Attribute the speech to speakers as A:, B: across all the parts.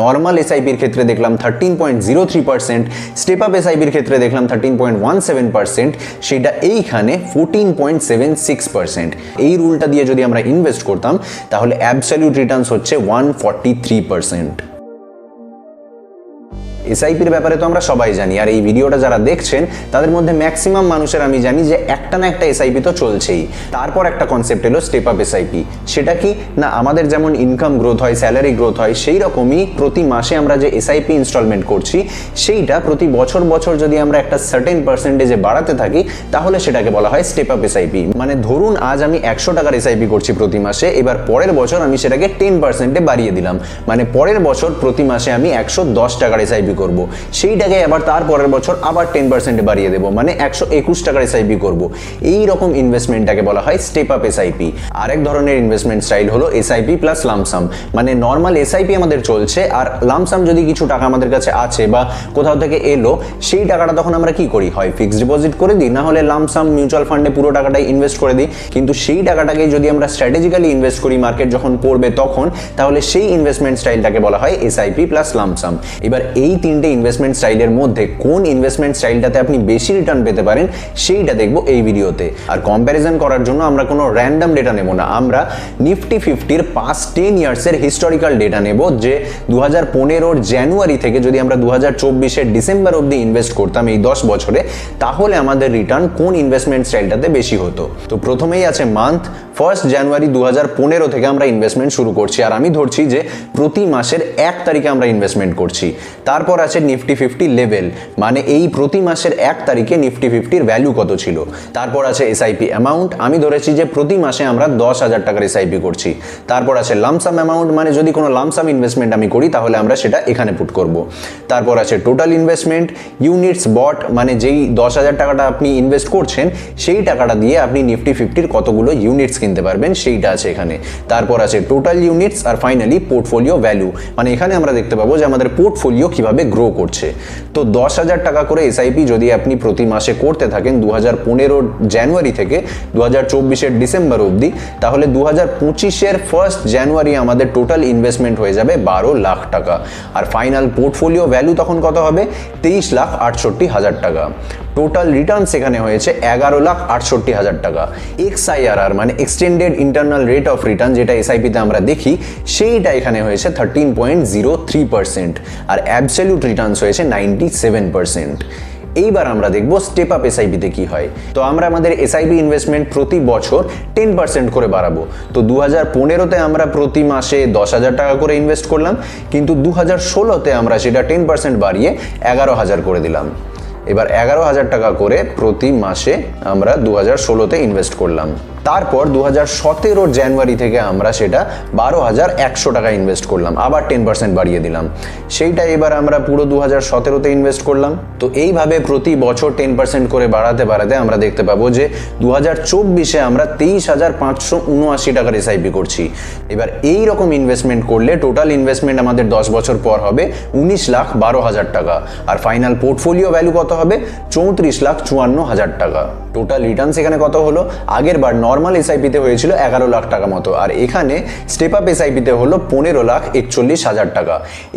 A: Normal এসআইপির ক্ষেত্রে দেখলাম thirteen point zero three percent step up এসআইপির ক্ষেত্রে দেখলাম thirteen point one seven percent সেটা এইখানে fourteen point seven six percent এই রুলটা দিয়ে যদি আমরা ইনভেস্ট করতাম, তাহলে অ্যাবসলিউট রিটার্নস হচ্ছে ওয়ান ফর্টি থ্রি পার্সেন্ট এসআইপির ব্যাপারে তো আমরা সবাই জানি। আর এই ভিডিওটা যারা দেখছেন, তাদের মধ্যে ম্যাক্সিমাম মানুষের আমি জানি যে একটা না একটা এসআইপি তো চলছেই। তারপর একটা কনসেপ্ট এলো স্টেপ আপ এসআইপি সেটা কি? না, আমাদের যেমন ইনকাম গ্রোথ হয় স্যালারি গ্রোথ হয়, সেই রকমই প্রতি মাসে আমরা যে এসআইপি ইনস্টলমেন্ট করছি, সেইটা প্রতি বছর বছর যদি আমরা একটা সার্টেন পার্সেন্টেজে বাড়াতে থাকি, তাহলে সেটাকে বলা হয় স্টেপ আপ এসআইপি মানে ধরুন, আজ আমি একশো টাকার এসআইপি করছি প্রতি মাসে, এবার পরের বছর আমি সেটাকে টেন পার্সেন্টে বাড়িয়ে দিলাম। মানে পরের বছর প্রতি মাসে আমি একশো দশ টাকার এসআইপি করব। সেইটাকে আবার তার পরের বছর আবার টেন পার্সেন্টে বাড়িয়ে দেবো। মানে একশো একুশ টাকার এসআইপি করব। এই রকম ইনভেস্টমেন্টটাকে বলা হয় স্টেপ আপ এসআইপি আরেক ধরনের ইনভেস্টমেন্ট স্টাইল হলো এসআইপি প্লাস লামসাম মানে নর্মাল এসআইপি আমাদের চলছে আর লামসাম যদি কিছু টাকা আমাদের কাছে আছে বা কোথাও থেকে এলো, সেই টাকাটা তখন আমরা কি করি? হয় ফিক্সড ডিপোজিট করে দিই, না হলে লামসাম মিউচুয়াল ফান্ডে পুরো টাকাটাই ইনভেস্ট করে দিই। কিন্তু সেই টাকাটাকে যদি আমরা স্ট্র্যাটেজিক্যালি ইনভেস্ট করি মার্কেট যখন পড়বে তখন, তাহলে সেই ইনভেস্টমেন্ট স্টাইলটাকে বলা হয় এসআইপি প্লাস লামসাম এবার এই তিনটে ইনভেস্টমেন্ট স্টাইলের মধ্যে কোন ইনভেস্টমেন্ট স্টাইলটাতে আপনি বেশি রিটার্ন পেতে পারেন, সেইটা দেখব এই ভিডিওতে আর কম্প্যারিজন করার জন্য আমরা কোনো র্যান্ডম ডেটা নেব না। আমরা নিফটি ফিফটির পাস্ট টেন ইয়ার্সের হিস্টোরিক্যাল ডেটা নেব যে দু হাজার পনেরোর জানুয়ারি থেকে যদি আমরা দু হাজার চব্বিশের ডিসেম্বর অবধি ইনভেস্ট করতাম এই দশ বছরে, তাহলে আমাদের রিটার্ন কোন ইনভেস্টমেন্ট স্টাইলটাতে বেশি হতো? তো প্রথমেই আছে মান্থ ফার্স্ট জানুয়ারি দু হাজার পনেরো থেকে আমরা ইনভেস্টমেন্ট শুরু করছি। আর আমি ধরছি যে প্রতি মাসের এক তারিখে আমরা ইনভেস্টমেন্ট করছি। তারপর আছে নিফটি ফিফটি লেভেল মানে এই প্রতি মাসের এক তারিখে নিফটি ফিফটির ভ্যালু কত ছিল? তারপর আছে এসআইপি অ্যামাউন্ট আমি ধরেছি যে প্রতি মাসে আমরা দশ হাজার টাকার এসআইপি করছি। তারপর আছে লামসাম অ্যামাউন্ট মানে যদি কোনো লামসাম ইনভেস্টমেন্ট আমি করি, তাহলে আমরা সেটা এখানে পুট করব। তারপর আছে টোটাল ইনভেস্টমেন্ট ইউনিটস বট মানে যেই দশ হাজার টাকাটা আপনি ইনভেস্ট করছেন, সেই টাকাটা দিয়ে আপনি নিফটি ফিফটির কতগুলো ইউনিটস কিনতে পারবেন, সেইটা আছে এখানে। তারপর আছে টোটাল ইউনিটস আর ফাইনালি পোর্টফোলিও ভ্যালু মানে এখানে আমরা দেখতে পাবো যে আমাদের পোর্টফোলিও কীভাবে গ্রো করছে। তো দশ হাজার টাকা করে এসআইপি যদি আপনি প্রতি মাসে করতে থাকেন দু হাজার পনেরোর জানুয়ারি থেকে দু হাজার চব্বিশের ডিসেম্বর অবধি, তাহলে দু হাজার পঁচিশের ফার্স্ট জানুয়ারি আমাদের টোটাল ইনভেস্টমেন্ট হয়ে যাবে বারো লাখ টাকা। আর ফাইনাল পোর্টফোলিও ভ্যালু তখন কত হবে? তেইশ লাখ আটষট্টি হাজার টাকা। টোটাল রিটার্ন সেখানে হয়েছে এগারো লাখ আটষট্টি হাজার টাকা। এক্স আইআরআর মানে extended internal rate of return যেটা এসআইপিতে আমরা দেখি, সেইটা এখানে হয়েছে thirteen point zero three percent আর অ্যাবসলিউট রিটার্নস হয়েছে নাইনটি সেভেন পার্সেন্ট এইবার আমরা দেখব স্টেপ আপ এসআইপিতে কি হয়। তো আমরা আমাদের এসআইপি ইনভেস্টমেন্ট প্রতি বছর টেন পার্সেন্ট করে বাড়াবো। তো দু হাজার পনেরোতে আমরা প্রতি মাসে দশ হাজার টাকা করে ইনভেস্ট করলাম, কিন্তু দু হাজার ষোলোতে আমরা সেটা টেন পার্সেন্ট বাড়িয়ে এগারো হাজার করে দিলাম। এবার এগারো হাজার টাকা করে প্রতি মাসে আমরা দু হাজার ষোলোতে ইনভেস্ট করলাম। তারপর দু হাজার সতেরোর জানুয়ারি থেকে আমরা সেটা বারো হাজার একশো টাকা ইনভেস্ট করলাম, আবার টেন পার্সেন্ট বাড়িয়ে দিলাম। সেইটা এবার আমরা পুরো দু হাজার সতেরোতে ইনভেস্ট করলাম। তো এইভাবে প্রতি বছর টেন পার্সেন্ট করে বাড়াতে বাড়াতে আমরা দেখতে পাবো যে দু হাজার চব্বিশে আমরা তেইশ হাজার পাঁচশো উনআশি টাকার এসআইপি করছি। এবার এই রকম ইনভেস্টমেন্ট করলে টোটাল ইনভেস্টমেন্ট আমাদের দশ বছর পর হবে উনিশ লাখ বারো হাজার টাকা। আর ফাইনাল পোর্টফোলিও ভ্যালু কত হবে? চৌত্রিশ লাখ চুয়ান্ন হাজার টাকা। টোটাল রিটার্ন এখানে কত হলো? আগের বার নর্মাল এসআইপিতে হয়েছিল এগারো লাখ টাকা মতো। আর এখানে স্টেপ আপ এসআইপিতে হলো পনেরো লাখ একচল্লিশ হাজার টাকা।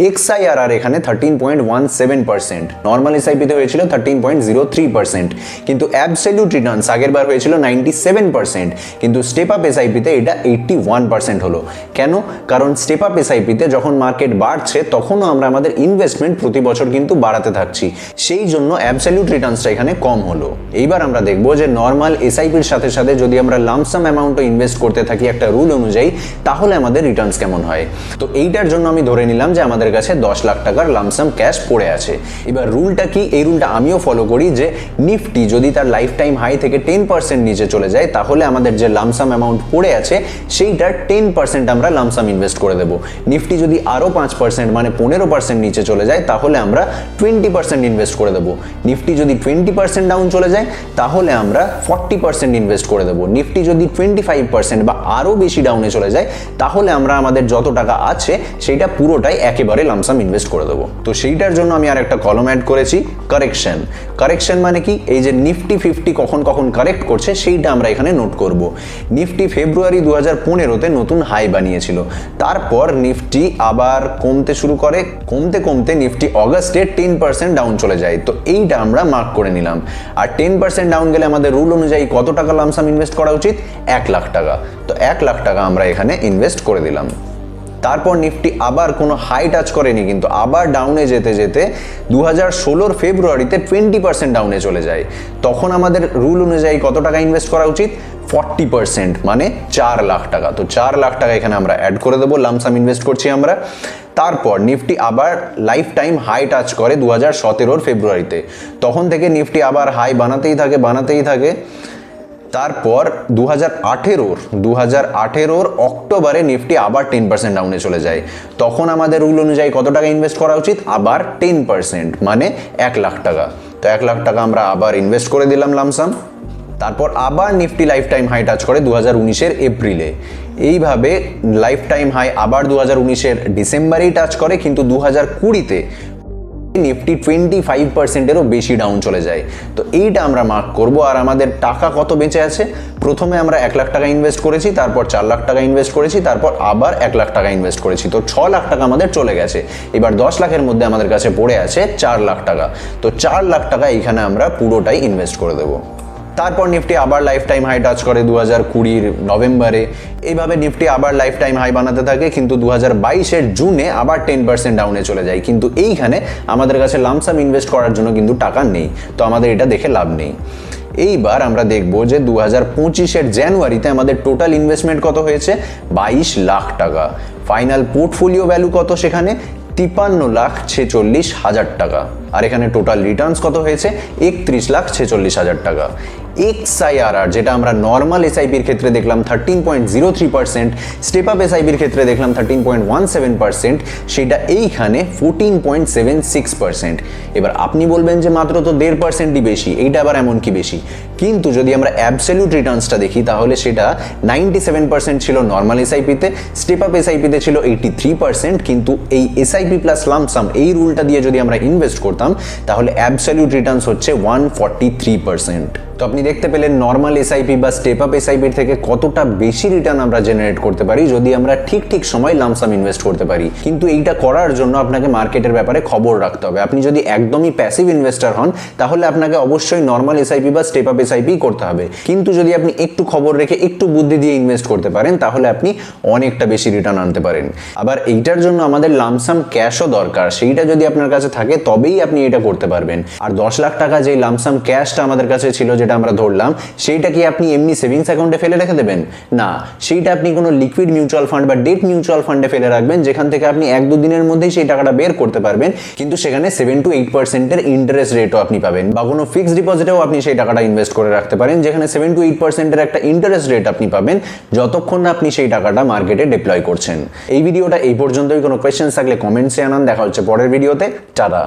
A: এক্সআইআর আর এখানে thirteen point one seven percent normal এসআইপিতে হয়েছিল thirteen point zero three percent কিন্তু অ্যাবসলিউট রিটার্নস আগের বার হয়েছিল নাইনটি সেভেন পার্সেন্ট কিন্তু স্টেপ আপ এসআইপিতে এটা এইটটি ওয়ান পার্সেন্ট হলো। কেন? কারণ স্টেপ আপ এসআইপিতে যখন মার্কেট বাড়ছে, তখনও আমরা আমাদের ইনভেস্টমেন্ট প্রতি বছর কিন্তু বাড়াতে থাকছি। সেই জন্য অ্যাবসলিউট রিটার্নসটা এখানে কম হলো। এইবার আমরা দেখব যে নর্মাল এসআইপির সাথে সাথে যদি আমরা লামসাম অ্যামাউন্টও ইনভেস্ট করতে থাকি একটা রুল অনুযায়ী, তাহলে আমাদের রিটার্নস কেমন হয়? তো এইটার জন্য আমি ধরে নিলাম যে আমাদের কাছে দশ লাখ টাকার লামসাম ক্যাশ পড়ে আছে। এবার রুলটা কি? এই রুলটা আমিও ফলো করি যে নিফটি যদি তার লাইফ টাইম হাই থেকে টেন পার্সেন্ট নিচে চলে যায়, তাহলে আমাদের যে লামসাম অ্যামাউন্ট পড়ে আছে, সেইটার টেন পার্সেন্ট আমরা লামসাম ইনভেস্ট করে দেবো। নিফটি যদি আরও পাঁচ পার্সেন্ট মানে পনেরো পার্সেন্ট নিচে চলে যায়, তাহলে আমরা টোয়েন্টি পার্সেন্ট ইনভেস্ট করে দেবো। নিফটি যদি টোয়েন্টি পার্সেন্ট ডাউন চলে যায়, তাহলে আমরা ফর্টি পার্সেন্ট ইনভেস্ট করে দেবো। নিফটি নিফটি যদি টোয়েন্টি ফাইভ পার্সেন্ট বা আরও বেশি ডাউনে চলে যায়, তাহলে আমরা আমাদের যত টাকা আছে সেইটা পুরোটাই একেবারে লামসাম ইনভেস্ট করে দেবো। তো সেইটার জন্য আমি আর একটা কলম অ্যাড করেছি কারেকশন কারেকশন মানে কি? এই যে নিফটি ফিফটি কখন কখন কারেক্ট করছে, সেইটা আমরা এখানে নোট করব। নিফটি ফেব্রুয়ারি দু হাজার পনেরোতে নতুন হাই বানিয়েছিল। তারপর নিফটি আবার কমতে শুরু করে, কমতে কমতে নিফটি অগাস্টে টেন পার্সেন্ট ডাউন চলে যায়। তো এইটা আমরা মার্ক করে নিলাম। আর টেন পার্সেন্ট ডাউন গেলে আমাদের রুল অনুযায়ী কত টাকা লামসাম ইনভেস্ট করা এক লাখ টাকা। তো এক লাখ টাকা আমরা এখানে ইনভেস্ট করে দিলাম। তারপর নিফটি আবার কোনো হাই টাচ করেনি, কিন্তু আবার ডাউনে যেতে যেতে দু হাজার ষোলোর ফেব্রুয়ারিতে টোয়েন্টি পার্সেন্ট ডাউনে চলে যায়। তখন আমাদের রুল অনুযায়ী কত টাকা ইনভেস্ট করা উচিত? ফর্টি পার্সেন্ট মানে চার লাখ টাকা। তো চার লাখ টাকা এখানে আমরা অ্যাড করে দেবো লামসাম ইনভেস্ট করছি আমরা। তারপর নিফটি আবার লাইফ টাইম হাই টাচ করে দু হাজার সতেরোর ফেব্রুয়ারিতে। তখন থেকে নিফটি আবার হাই বানাতেই থাকে বানাতেই থাকে। তারপর দু হাজার আঠেরোর দু হাজার আঠেরোর অক্টোবরে নিফটি আবার টেন পার্সেন্ট ডাউনে চলে যায়। তখন আমাদের রুল অনুযায়ী কত টাকা ইনভেস্ট করা উচিত? আবার টেন পার্সেন্ট মানে এক লাখ টাকা। তো এক লাখ টাকা আমরা আবার ইনভেস্ট করে দিলাম লামসাম তারপর আবার Nifty lifetime high touch করে দু হাজার উনিশের এপ্রিলে। এইভাবে লাইফ টাইম হাই আবার দু হাজার উনিশের ডিসেম্বরেই টাচ করে, কিন্তু দু হাজার কুড়িতে নিফটি টোয়েন্টি ফাইভ পার্সেন্টেরও বেশি ডাউন চলে যায়। তো এইটা আমরা মার্ক করব আর আমাদের টাকা কত বেঁচে আছে? প্রথমে আমরা এক লাখ টাকা ইনভেস্ট করেছি, তারপর চার লাখ টাকা ইনভেস্ট করেছি, তারপর আবার এক লাখ টাকা ইনভেস্ট করেছি। তো ছ লাখ টাকা আমাদের চলে গেছে। এবার দশ লাখের মধ্যে আমাদের কাছে পড়ে আছে চার লাখ টাকা। তো চার লাখ টাকা এইখানে আমরা পুরোটাই ইনভেস্ট করে দেবো। তারপর নিফটি আবার লাইফ টাইম হাই টাচ করে দু হাজার কুড়ির নভেম্বরে। এইভাবে নিফটি আবার লাইফ টাইম হাই বানাতে থাকে, কিন্তু দু হাজার বাইশের জুনে আবার টেন পার্সেন্ট ডাউনে চলে যায়। কিন্তু এইখানে আমাদের কাছে লামসাম ইনভেস্ট করার জন্য কিন্তু টাকা নেই, তো আমাদের এটা দেখে লাভ নেই। এইবার আমরা দেখব যে দু হাজার পঁচিশের জানুয়ারিতে আমাদের টোটাল ইনভেস্টমেন্ট কত হয়েছে? বাইশ লাখ টাকা। ফাইনাল পোর্টফোলিও ভ্যালু কত সেখানে? তিপান্ন লাখ ছেচল্লিশ হাজার টাকা। আর এখানে টোটাল রিটার্নস কত হয়েছে? একত্রিশ লাখ ছেচল্লিশ হাজার টাকা। এক্সআইআরআর যেটা আমরা নর্মাল এসআইপির ক্ষেত্রে দেখলাম thirteen point zero three percent step up এসআইপির ক্ষেত্রে দেখলাম thirteen point one seven percent সেটা এইখানে fourteen point seven six percent এবার আপনি বলবেন যে মাত্র তো দেড় পার্সেন্টই বেশি, এইটা আবার এমন কি বেশি? কিন্তু যদি আমরা অ্যাবসলিউট রিটার্নসটা দেখি, তাহলে সেটা নাইনটি সেভেন পার্সেন্ট ছিল নর্মাল এসআইপিতে স্টেপ আপ এসআইপিতে ছিল এইটি থ্রি পার্সেন্ট কিন্তু এই এসআইপি প্লাস লামসাম এই রুলটা দিয়ে যদি আমরা ইনভেস্ট করতাম, তাহলে অ্যাবসলিউট রিটার্নস হচ্ছে ওয়ান তো আপনি দেখতে পেলেন নর্মাল এসআইপি বা স্টেপ আপ এসআইপির থেকে কতটা বেশি রিটার্ন আমরা জেনারেট করতে পারি, যদি আমরা ঠিক ঠিক সময় লামসাম ইনভেস্ট করতে পারি। কিন্তু এইটা করার জন্য আপনাকে মার্কেটের ব্যাপারে খবর রাখতে হবে। আপনি যদি একদমই প্যাসিভ ইনভেস্টার হন, তাহলে আপনাকে অবশ্যই নর্মাল এসআইপি বা স্টেপ আপ এসআইপি করতে হবে। কিন্তু যদি আপনি একটু খবর রেখে একটু বুদ্ধি দিয়ে ইনভেস্ট করতে পারেন, তাহলে আপনি অনেকটা বেশি রিটার্ন আনতে পারেন। আবার এইটার জন্য আমাদের লামসাম ক্যাশও দরকার। সেইটা যদি আপনার কাছে থাকে, তবেই আপনি এটা করতে পারবেন। আর দশ লাখ টাকা যে লামসাম ক্যাশটা আমাদের কাছে ছিল, যেটা আমরা ধরলাম, সেইটা কি আপনি এমনি সেভিংস অ্যাকাউন্টে ফেলে রেখে দেবেন? না। সেইটা আপনি কোনো লিকুইড মিউচুয়াল ফান্ড বা ডেট মিউচুয়াল ফান্ডে ফেলে রাখবেন, যেখান থেকে আপনি এক দু দিনের মধ্যেই সেই টাকাটা বের করতে পারবেন। কিন্তু সেখানে সেভেন টু এইট পার্সেন্টের ইন্টারেস্ট রেটও আপনি পাবেন। বা কোনো ফিক্সড ডিপোজিটেও আপনি সেই টাকাটা ইনভেস্ট করে রাখতে পারেন, যেখানে সেভেন টু এইট পার্সেন্টের একটা ইন্টারেস্ট রেট আপনি পাবেন যতক্ষণ না আপনি সেই টাকাটা মার্কেটে ডিপ্লয় করছেন। এই ভিডিওটা এই পর্যন্তই। কোনো কোয়েশ্চেন্স থাকলে কমেন্টসে আনান। দেখা হচ্ছে পরের ভিডিওতে টাটা।